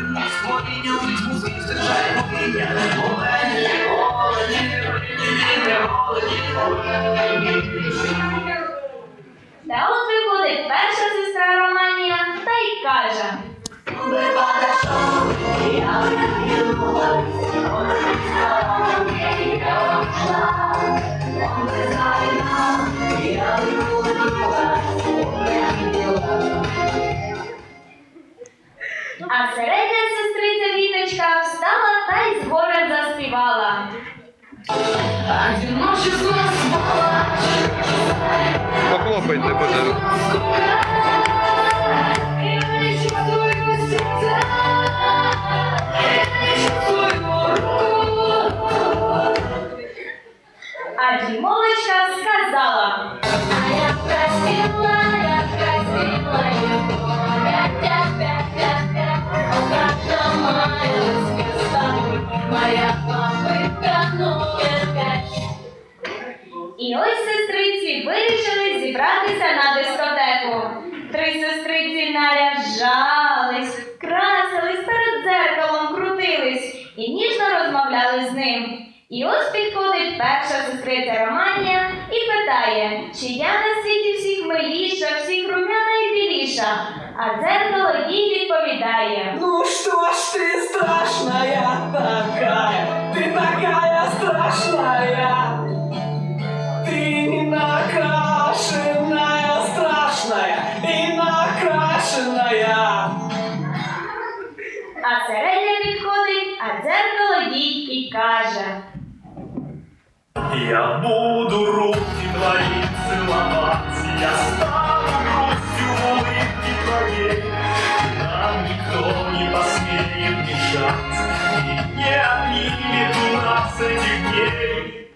Створіння олені. Та от виходить перша сестра Романія та й каже. А середня сестриця Віточка встала та й згорем заспівала. Похлопайте, буде. І ось сестриці вирішили зібратися на дискотеку. Три сестриці наряжались, красились, перед дзеркалом крутились і ніжно розмовляли з ним. І ось підходить перша сестриця Романія і питає, чи я на світі всіх миліша, всіх румяна і біліша. А дзеркало їй відповідає. Ну что ж ты страшная такая, ты такая страшная. А середня підходить, а дзеркало їй і каже. Я буду руки твои целовать, я стану грустью в улыбке твоей. Нам никто не посмеет мешать, и не отнимет у нас этих дней.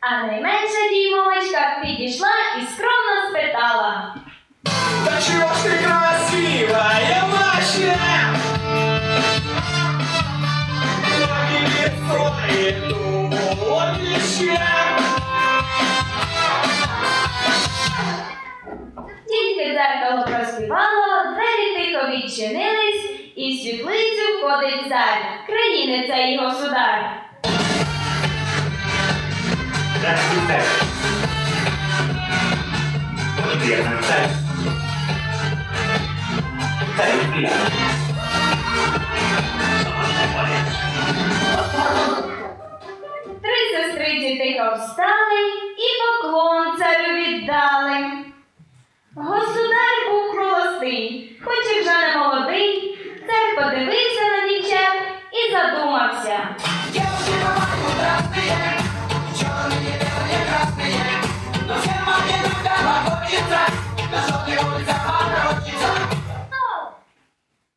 А найменша діймовочка підійшла і скромно спитала. Да чего ж ты Тільки дзеркало проспівало, двері тихо відчинились, і в світлицю входить цар, країни це і государ. Здравствуйте. Очень тихо встали і поклон царю віддали. Государ був холостий, хоч і вже не молодий, цар подивився на дівчат і задумався.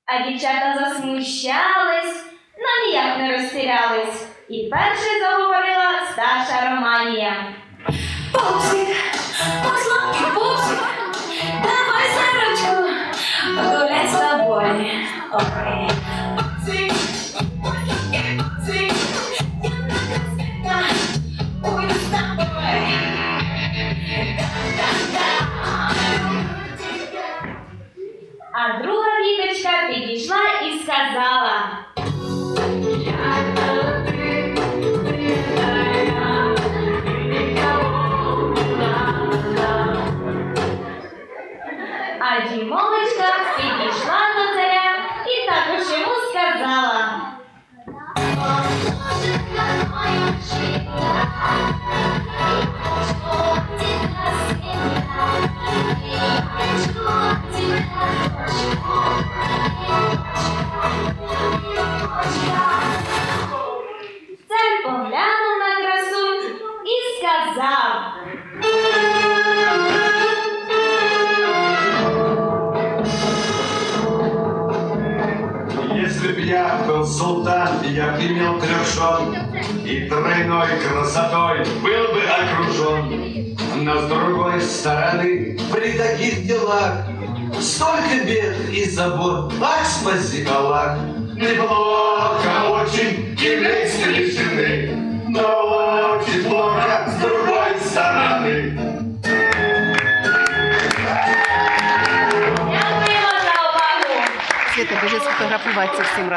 А дівчата засмущались, но ніяк не розтірялись. І перший заговорила старша Романія. Пупсик, посланки, попсик, давай за ручку погулять с тобой. Ой. А дімовочка підійшла б я был султан, я б имел трех жен, И тройной красотой был бы окружен. Но с другой стороны, при таких делах Столько бед и забот, ах, спаси Аллах. Неплохо очень иметь три жены, Но очень плохо с другой стороны. Дякуємо за увагу! Света, біжи сфотографуватися всім разом.